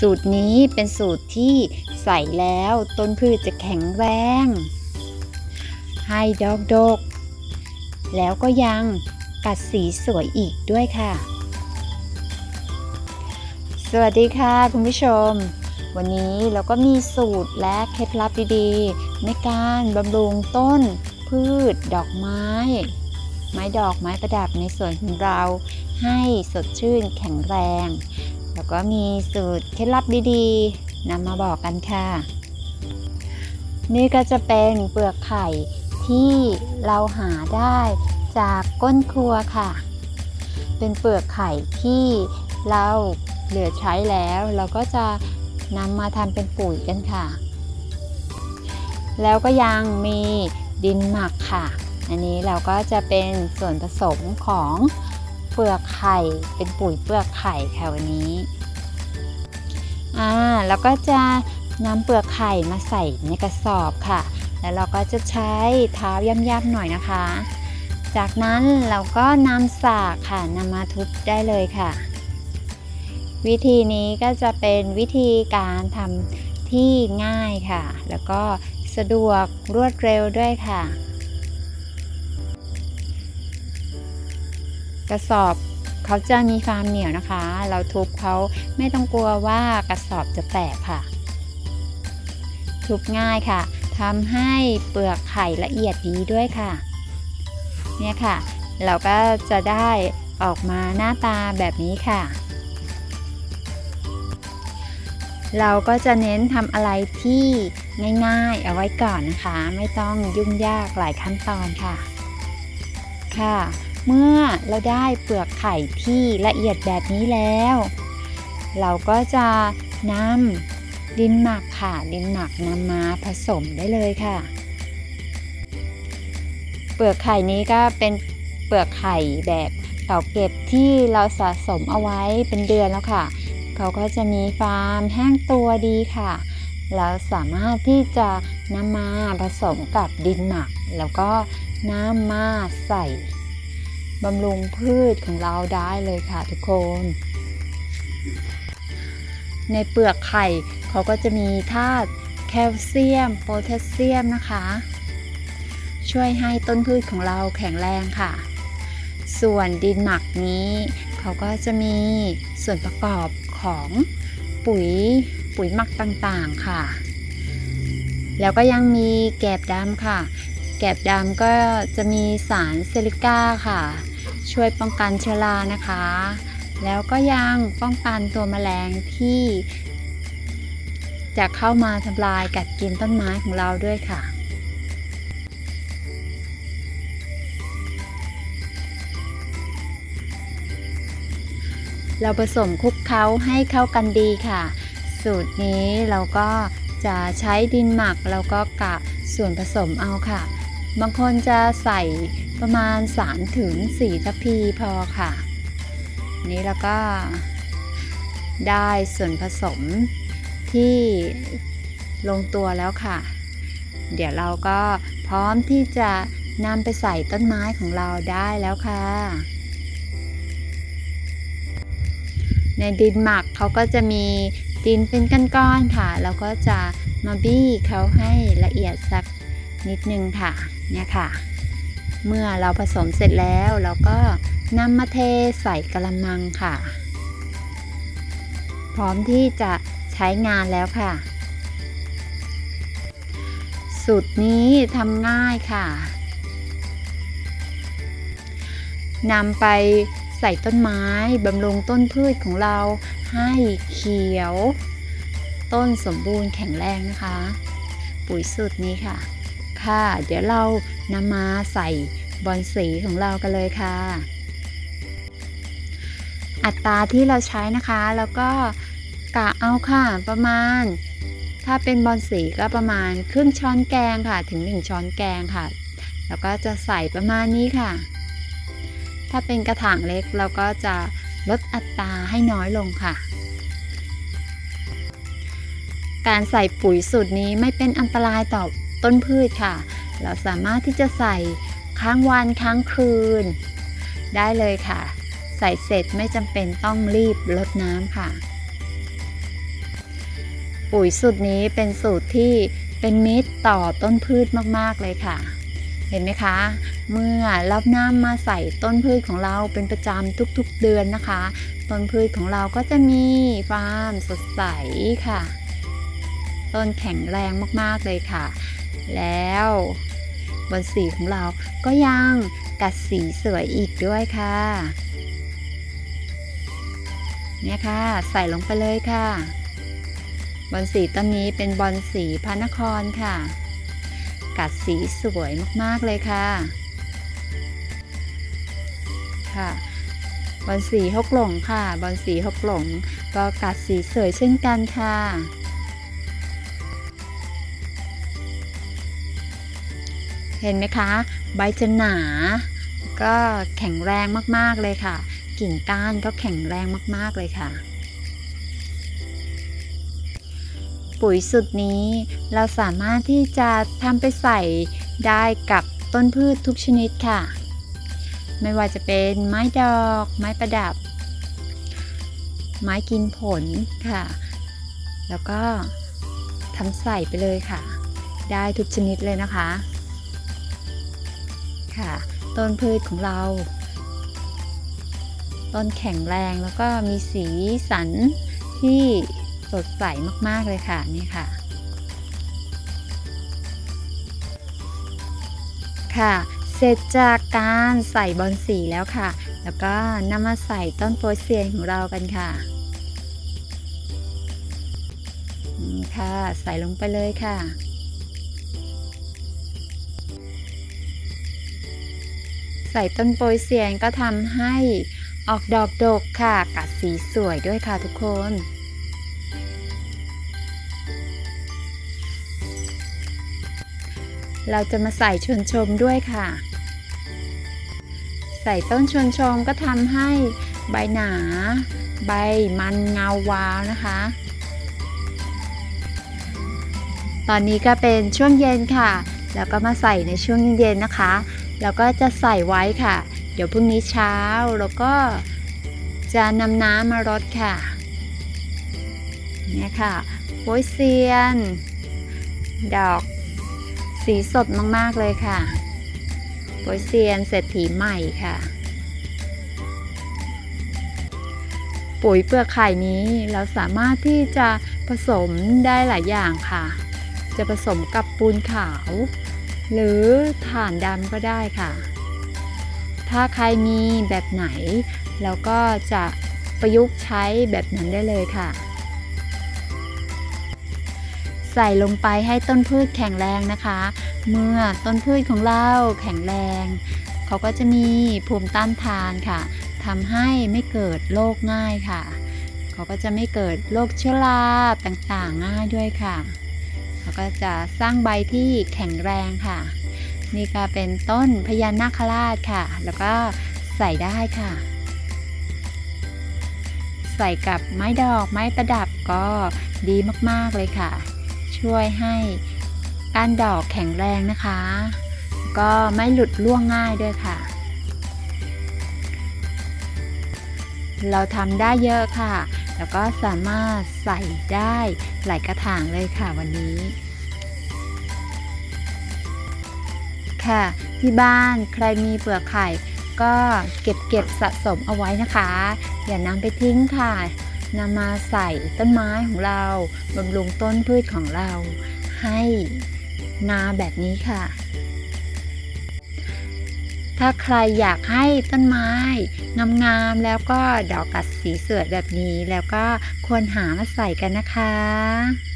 สูตรนี้เป็นสูตรที่ใส่แล้วต้นพืชจะแข็งแรง ให้ดอกดก แล้วก็ยังกัดสีสวยอีกด้วยค่ะ สวัสดีค่ะคุณผู้ชม วันนี้เราก็มีสูตรและเคล็ดลับดีๆ ในการบำรุงต้นพืชดอกไม้ ไม้ดอกไม้ประดับในสวนของเราให้สดชื่นแข็งแรง แล้วก็มีสูตรเคล็ดลับดีๆนำมาบอกกันค่ะ นี่ก็จะเป็นเปลือกไข่ที่เราหาได้จากก้นครัวค่ะ เป็นเปลือกไข่ที่เราเหลือใช้แล้ว เราก็จะนำมาทำเป็นปุ๋ยกันค่ะ แล้วก็ยังมีดินหมักค่ะ อันนี้เราก็จะเป็นส่วนผสมของ เปลือกไข่ เป็นปุ๋ยเปลือกไข่ค่ะวันนี้อ่าแล้วก็จะนำเปลือกไข่มาใส่ในกระสอบค่ะ แล้วเราก็จะใช้เท้าย่ำๆหน่อยนะคะ จากนั้นเราก็นำสากค่ะนำมาทุบได้เลยค่ะ วิธีนี้ก็จะเป็นวิธีการทำที่ง่ายค่ะ แล้วก็สะดวกรวดเร็วด้วยค่ะ กระสอบเขาจะมีความเหนียวนะคะ เราทุบเขาไม่ต้องกลัวว่ากระสอบจะแตกค่ะ ทุบง่ายค่ะทำให้เปลือกไข่ละเอียดดีด้วยค่ะ เนี่ยค่ะ เราก็จะได้ออกมาหน้าตาแบบนี้ค่ะ เราก็จะเน้นทำอะไรที่ง่ายๆเอาไว้ก่อนนะคะ ไม่ต้องยุ่งยากหลายขั้นตอนค่ะ ค่ะ เมื่อเราได้เปลือกไข่ที่ละเอียดแบบนี้แล้ว เราก็จะนำดินหมักค่ะ ดินหมักนำมาผสมได้เลยค่ะ เปลือกไข่นี้ก็เป็นเปลือกไข่แบบเก่าเก็บที่เราสะสมเอาไว้เป็นเดือนแล้วค่ะ เขาก็จะมีความแห้งตัวดีค่ะเราสามารถที่จะนำมาผสมกับดินหมัก แล้วก็น้ำมาใส่ บำรุงพืชของเราได้เลยค่ะทุกคน ในเปลือกไข่เขาก็จะมีธาตุแคลเซียม โพแทสเซียมนะคะ ช่วยให้ต้นพืชของเราแข็งแรงค่ะ ส่วนดินหมักนี้ เขาก็จะมีส่วนประกอบของปุ๋ยปุ๋ยหมักต่างๆค่ะ แล้วก็ยังมีแกบดำค่ะ แกบดำก็จะมีสารเซลิก้าค่ะ ช่วยป้องกันเชื้อรานะคะ แล้วก็ยังป้องกันตัวแมลงที่ จะเข้ามาทำลายกัดกินต้นไม้ของเราด้วยค่ะเราผสมคลุกเคล้าให้เข้ากันดีค่ะ สูตรนี้เราก็จะใช้ดินหมักแล้วก็กะส่วนผสมเอาค่ะ บางคนจะใส่ประมาณ 3 ถึง 4 ทัพพีพอค่ะ นี้แล้วก็ได้ส่วนผสมที่ลงตัวแล้วค่ะ เดี๋ยวเราก็พร้อมที่จะนำไปใส่ต้นไม้ของเราได้แล้วค่ะ ในดินหมักเขาก็จะมีดินเป็นก้อนๆค่ะแล้วก็จะมาบี้เขาให้ละเอียดสัก นิดนึงค่ะเนี่ยค่ะ เมื่อเราผสมเสร็จแล้วเราก็นำมาเทใส่กระมังค่ะ พร้อมที่จะใช้งานแล้วค่ะ สูตรนี้ทำง่ายค่ะนำไปใส่ต้นไม้บำรุงต้นพืชของเราให้เขียว ต้นสมบูรณ์แข็งแรงนะคะ ปุ๋ยสูตรนี้ค่ะ ค่ะ เดี๋ยวเรานำมาใส่บอนสีของเรากันเลยค่ะ อัตราที่เราใช้นะคะ แล้วก็กะเอาค่ะประมาณ ถ้าเป็นบอนสีก็ประมาณครึ่งช้อนแกงค่ะ ถึง 1 ช้อนแกงค่ะ แล้วก็จะใส่ประมาณนี้ค่ะ ถ้าเป็นกระถางเล็กเราก็จะลดอัตราให้น้อยลงค่ะการใส่ปุ๋ยสูตรนี้ไม่เป็นอันตรายต่อ ต้นพืชค่ะ เราสามารถที่จะใส่ค้างวันค้างคืน ได้เลยค่ะ ใส่เสร็จไม่จำเป็นต้องรีบลดน้ำค่ะ ปุ๋ยสูตรนี้เป็นสูตรที่เป็นมิตรต่อต้นพืชมากๆเลยค่ะ เห็นไหมคะ เมื่อรับน้ำมาใส่ต้นพืชของเราเป็นประจำทุกๆเดือนนะคะ ต้นพืชของเราก็จะมีฟามสดใสค่ะ ต้นแข็งแรงมากๆเลยค่ะ แล้วบนสีของเราก็ยังกัดสีสวยอีกด้วยค่ะ เนี่ยค่ะ ใส่ลงไปเลยค่ะ บอลสีต้นนี้เป็นบอลสีพระนครค่ะ กัดสีสวยมากๆเลยค่ะ ค่ะ บอลสีฮกหลงค่ะ บอลสีฮกหลงก็กัดสีสวยเช่นกันค่ะ เห็นไหมคะ ใบจะหนา ก็แข็งแรงมากๆเลยค่ะ กิ่งก้านก็แข็งแรงมากๆเลยค่ะ ปุ๋ยสุดนี้เราสามารถที่จะทำไปใส่ได้กับต้นพืชทุกชนิดค่ะ ไม่ว่าจะเป็นไม้ดอก ไม้ประดับ ไม้กินผลค่ะ แล้วก็ทำใส่ไปเลยค่ะ ได้ทุกชนิดเลยนะคะ ค่ะต้นพืชของเรา ต้นแข็งแรงแล้วก็มีสีสันที่สดใสมากๆเลยค่ะนี่ค่ะ ค่ะเสร็จจากการใส่บอลสีแล้วค่ะ แล้วก็นำมาใส่ต้นโปรเซียนของเรากันค่ะค่ะ ใส่ลงไปเลยค่ะ ใส่ต้นโปยเซียนก็ทำให้ออกดอกดกค่ะ กัดสีสวยด้วยค่ะทุกคน เราจะมาใส่ชวนชมด้วยค่ะ ใส่ต้นชวนชมก็ทำให้ใบหนา ใบมันเงาวาวนะคะ ตอนนี้ก็เป็นช่วงเย็นค่ะ แล้วก็มาใส่ในช่วงเย็นๆนะคะ แล้วก็จะใส่ไว้ค่ะ เดี๋ยวพรุ่งนี้เช้าแล้วก็จะนำน้ำมารดค่ะเนี่ยค่ะโปยเซียน ดอกสีสดมาก ๆ เลยค่ะโปยเซียนเศรษฐีใหม่ค่ะ ปุ๋ยเปลือกไข่นี้เราสามารถที่จะผสมได้หลายอย่างค่ะ จะผสมกับปูนขาว หรือถ่านดำก็ได้ค่ะ ถ้าใครมีแบบไหนแล้วก็จะประยุกต์ใช้แบบนั้นได้เลยค่ะ ใส่ลงไปให้ต้นพืชแข็งแรงนะคะ เมื่อต้นพืชของเราแข็งแรง เขาก็จะมีภูมิต้านทานค่ะทำให้ไม่เกิดโรคง่ายค่ะ เขาก็จะไม่เกิดโรคเชื้อราต่างๆง่ายด้วยค่ะ เขาก็จะสร้างใบที่แข็งแรงค่ะ นี่ก็เป็นต้นพญานาคราชค่ะ แล้วก็ใส่ได้ค่ะ ใส่กับไม้ดอกไม้ประดับก็ดีมากๆเลยค่ะ ช่วยให้ก้านดอกแข็งแรงนะคะ ก็ไม่หลุดร่วงง่ายด้วยค่ะ เราทำได้เยอะค่ะ แล้วก็สามารถใส่ได้หลายกระถางเลยค่ะวันนี้ ค่ะที่บ้านใครมีเปลือกไข่ ก็เก็บเก็บสะสมเอาไว้นะคะ อย่านำไปทิ้งค่ะนำมาใส่ต้นไม้ของเราบำรุงต้นพืชของเรา ให้นาแบบนี้ค่ะ ถ้าใครอยากให้ต้นไม้งามๆแล้วก็ดอกกัดสีสวยแบบนี้แล้วก็ควรหามาใส่กันนะคะ